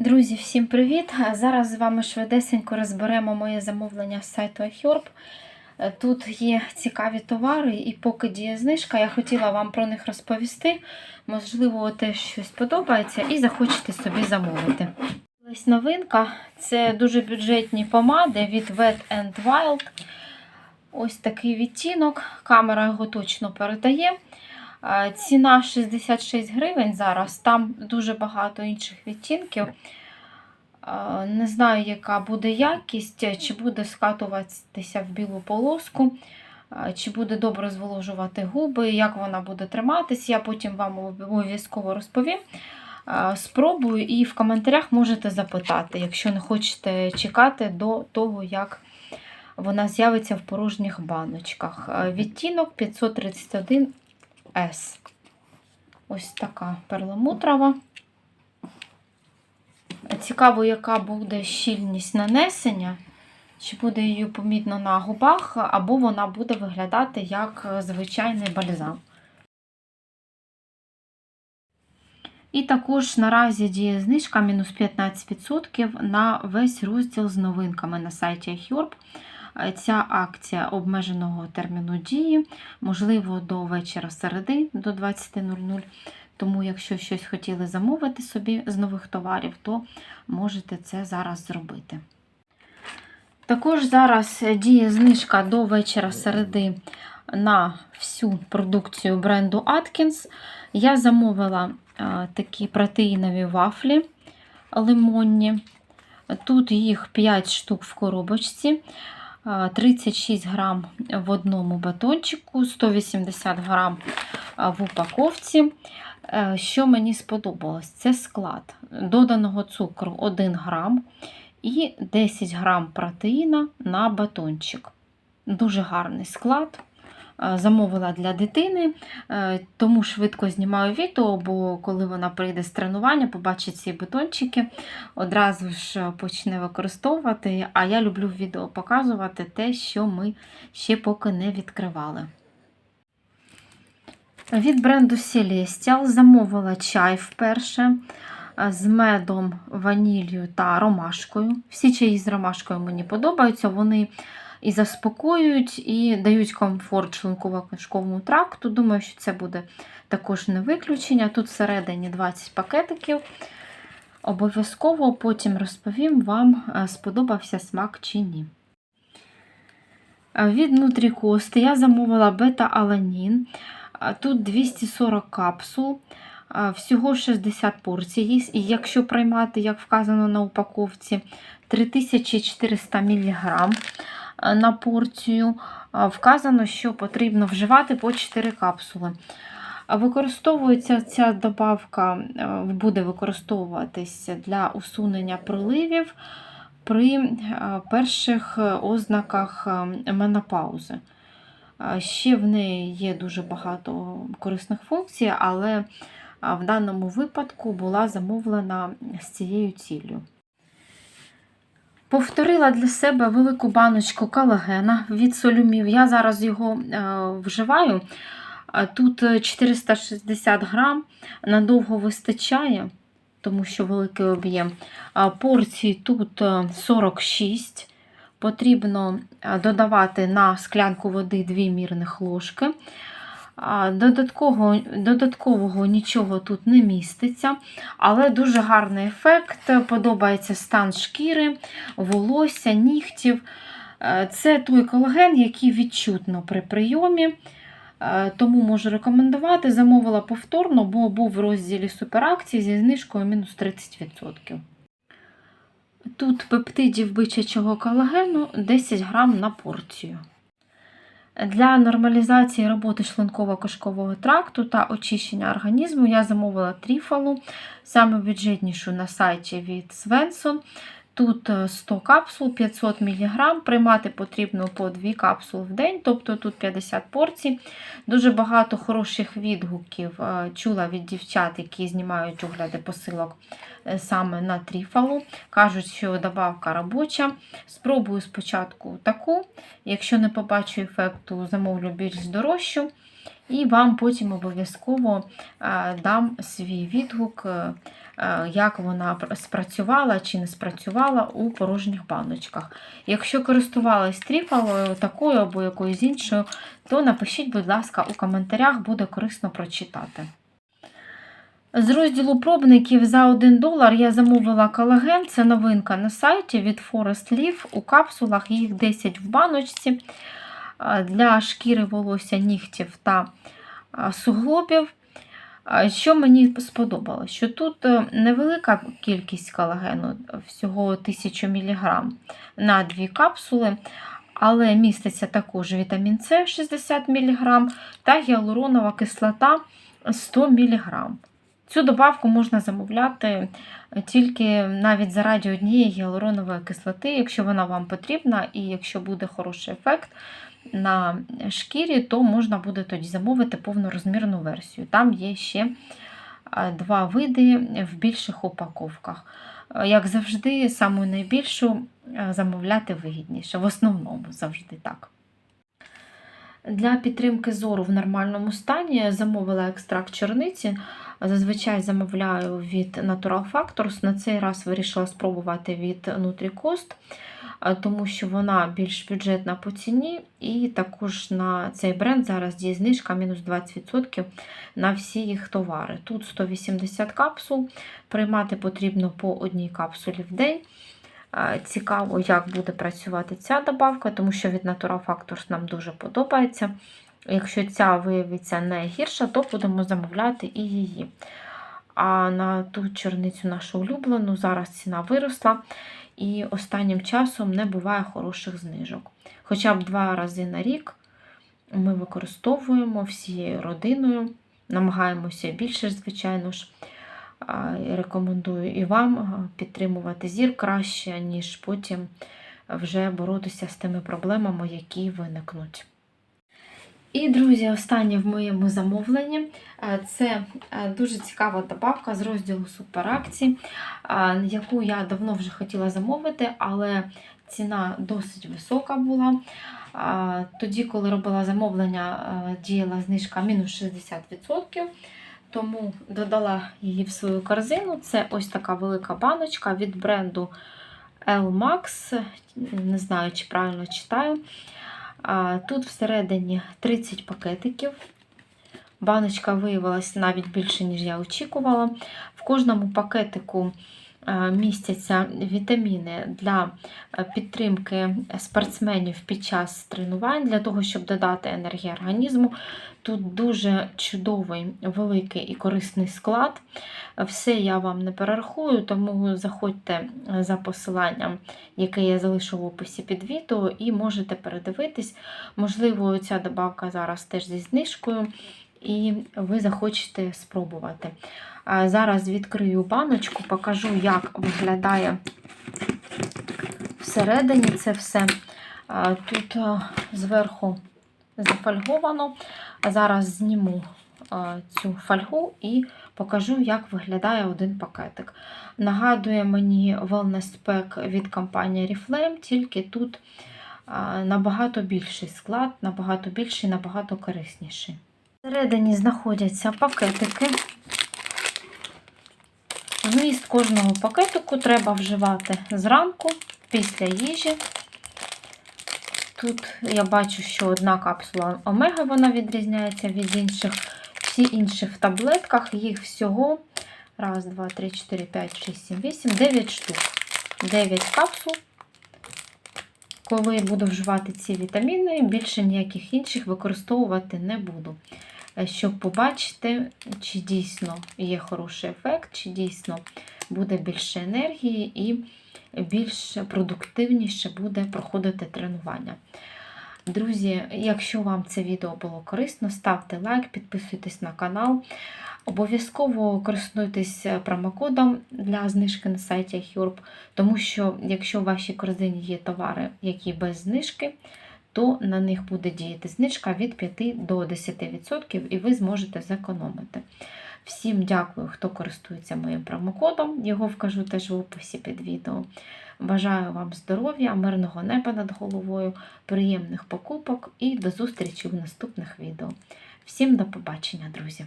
Друзі, всім привіт! Зараз з вами швидесенько розберемо моє замовлення з сайту iHerb. Тут є цікаві товари, і поки діє знижка, я хотіла вам про них розповісти. Можливо, теж щось подобається і захочете собі замовити. Ось новинка це дуже бюджетні помади від Wet n Wild. Ось такий відтінок. Камера його точно передає. Ціна 66 гривень зараз, там дуже багато інших відтінків. Не знаю, яка буде якість, чи буде скатуватися в білу полоску, чи буде добре зволожувати губи, як вона буде триматись. Я потім вам обов'язково розповім. Спробую і в коментарях можете запитати, якщо не хочете чекати до того, як вона з'явиться в порожніх баночках. Відтінок 531 S. Ось така перламутрова. Цікаво, яка буде щільність нанесення, чи буде її помітно на губах, або вона буде виглядати як звичайний бальзам. І також наразі діє знижка мінус 15% на весь розділ з новинками на сайті iHerb. Ця акція обмеженого терміну дії, можливо, до вечора середи до 20.00. Тому, якщо щось хотіли замовити собі з нових товарів, то можете це зараз зробити. Також зараз діє знижка до вечора середи на всю продукцію бренду Atkins. Я замовила а, такі протеїнові вафлі лимонні. Тут їх 5 штук в коробочці. 36 грам в одному батончику, 180 грам в упаковці. Е, Що мені сподобалось, це склад доданого цукру 1 грам і 10 грам протеїна на батончик. Дуже гарний склад. Е, Замовила для дитини, е, тому швидко знімаю відео, бо коли вона прийде з тренування, побачить ці батончики, одразу ж почне використовувати. А я люблю в відео показувати те, що ми ще поки не відкривали. Від бренду Celestial замовила чай вперше з медом, ваніллю та ромашкою. Всі чаї з ромашкою мені подобаються. Вони і заспокоюють, і дають комфорт шлунково-кишковому тракту. Думаю, що це буде також не виключення. Тут всередині 20 пакетиків. Обов'язково потім розповім вам, сподобався смак чи ні. Від Nutricost я замовила бета-аланін. Тут 240 капсул, всього 60 порцій. І якщо приймати, як вказано на упаковці, 3400 мг на порцію, вказано, що потрібно вживати по 4 капсули. Використовується ця добавка, буде використовуватися для усунення проливів при перших ознаках менопаузи. Ще в неї є дуже багато корисних функцій, але в даному випадку була замовлена з цією ціллю. Повторила для себе велику баночку колагена від солюмів. Я зараз його вживаю. Тут 460 грам, надовго вистачає, тому що великий об'єм. Порцій тут 46 потрібно додавати на склянку води 2 мірних ложки. Додаткового, додаткового нічого тут не міститься, але дуже гарний ефект. Подобається стан шкіри, волосся, нігтів. Це той колаген, який відчутно при прийомі. Тому можу рекомендувати. Замовила повторно, бо був в розділі суперакції зі знижкою мінус 30%. Тут пептидів бичачого колагену 10 грам на порцію. Для нормалізації роботи шлунково-кишкового тракту та очищення організму я замовила тріфалу, саме на сайті від Свенсон. Тут 100 капсул 500 мг. Приймати потрібно по 2 капсули в день, тобто тут 50 порцій. Дуже багато хороших відгуків чула від дівчат, які знімають огляди посилок е, саме на тріфалу. Кажуть, що добавка робоча. Спробую спочатку таку. Якщо не побачу ефекту, замовлю більш дорожчу. І вам потім обов'язково дам свій відгук, е, е, як вона спрацювала чи не спрацювала у порожніх баночках. Якщо користувалась тріфалою, такою або якоюсь іншою, то напишіть, будь ласка, у коментарях, буде корисно прочитати. З розділу пробників за 1 долар я замовила колаген. Це новинка на сайті від Forest Leaf. У капсулах їх 10 в баночці для шкіри волосся, нігтів та суглобів. Що мені сподобалось, що тут е, невелика кількість колагену, всього 1000 мг на дві капсули, але міститься також вітамін С 60 мг та гіалуронова кислота 100 мг. Цю добавку можна замовляти тільки навіть заради однієї гіалуронової кислоти, якщо вона вам потрібна, і якщо буде хороший ефект на шкірі, то можна буде тоді замовити повнорозмірну версію. Там є ще два види в більших упаковках. Е, Як завжди, саму найбільшу е, замовляти вигідніше. В основному завжди так. Для підтримки зору в нормальному стані замовила екстракт чорниці. Зазвичай замовляю від Natural Factors. На цей раз вирішила спробувати від NutriCost, тому що вона більш бюджетна по ціні. І також на цей бренд зараз діє знижка мінус 20% на всі їх товари. Тут 180 капсул, приймати потрібно по одній капсулі в день. Цікаво, як буде працювати ця добавка, тому що від Natural Factors нам дуже подобається. Якщо ця виявиться не гірша, то будемо замовляти і її. А на ту чорницю нашу улюблену зараз ціна виросла, і останнім часом не буває хороших знижок. Хоча б два рази на рік ми використовуємо всією родиною, намагаємося більше, звичайно ж. Рекомендую і вам підтримувати зір краще, ніж потім вже боротися з тими проблемами, які виникнуть. І, друзі, останнє в моєму замовленні е, це е, дуже цікава добавка з розділу суперакцій, е, яку я давно вже хотіла замовити, але ціна досить висока була. Тоді, коли робила замовлення, діяла знижка мінус 60%. Тому додала її в свою корзину. Це ось така велика баночка від бренду L-Max. Не знаю, чи правильно читаю. Тут всередині 30 пакетиків. Баночка виявилася навіть більше, ніж я очікувала. В кожному пакетику містяться вітаміни для е, підтримки спортсменів під час тренувань, для того, щоб додати енергії організму. Тут дуже чудовий, великий і корисний склад. Все я вам не перерахую, тому заходьте за посиланням, яке я залишу в описі під відео, і можете передивитись. Можливо, ця добавка зараз теж зі знижкою, і ви захочете спробувати. Зараз відкрию баночку, покажу, як виглядає всередині це все. Тут зверху зафольговано. Зараз зніму цю фольгу і покажу, як виглядає один пакетик. Нагадує мені Wellness Pack від компанії Reflame, тільки тут набагато більший склад, набагато більший, набагато корисніший. Всередині знаходяться пакетики. Вміст кожного пакетику треба вживати зранку, після їжі. Тут я бачу, що одна капсула омега вона відрізняється від інших. Всі інші в таблетках, їх всього. Раз, два, три, чотири, п'ять, шість, сім, вісім, дев'ять штук. 9 капсул. Коли буду вживати ці вітаміни, більше ніяких інших використовувати не буду. Е, Щоб побачити, чи дійсно є хороший ефект, чи дійсно буде більше енергії і більш продуктивніше буде проходити тренування. Друзі, якщо вам це відео було корисно, ставте лайк, підписуйтесь на канал. Обов'язково користуйтесь промокодом для знижки на сайті Herb, тому що якщо в вашій корзині є товари, які без знижки, то на них буде діяти знижка від 5 до 10%, і ви зможете зекономити. Всім дякую, хто користується моїм промокодом. Його вкажу теж в описі під відео. Бажаю вам здоров'я, мирного неба над головою, приємних покупок і до зустрічі в наступних відео. Всім до побачення, друзі!